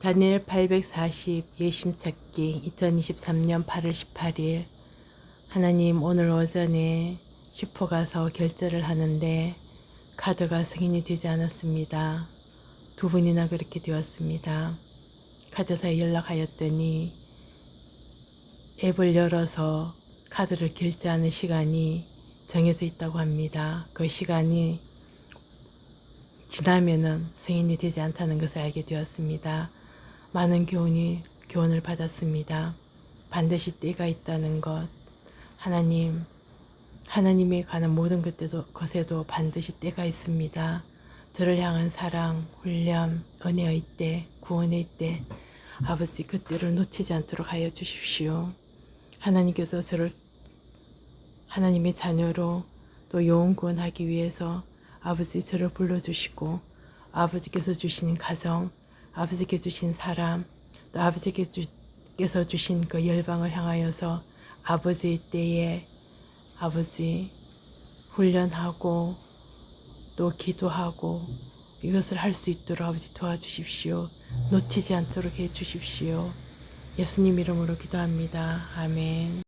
다니엘 840 예심 찾기 2023년 8월 18일 하나님 오늘 오전에 슈퍼 가서 결제를 하는데 카드가 승인이 되지 않았습니다. 두 분이나 그렇게 되었습니다. 카드사에 연락하였더니 앱을 열어서 카드를 결제하는 시간이 정해져 있다고 합니다. 그 시간이 지나면은 승인이 되지 않다는 것을 알게 되었습니다. 많은 교훈이 교훈을 받았습니다. 반드시 때가 있다는 것. 하나님, 하나님에 관한 모든 것에도, 것에도 반드시 때가 있습니다. 저를 향한 사랑, 훈련, 은혜의 때, 구원의 때, 아버지 그 때를 놓치지 않도록 하여 주십시오. 하나님께서 저를 하나님의 자녀로 또 영혼 구원하기 위해서 아버지 저를 불러주시고 아버지께서 주신 가정, 아버지께 주신 사람, 또 아버지께서 주신 그 열방을 향하여서 아버지의 때에 아버지 훈련하고 또 기도하고 이것을 할 수 있도록 아버지 도와주십시오. 놓치지 않도록 해 주십시오. 예수님 이름으로 기도합니다. 아멘.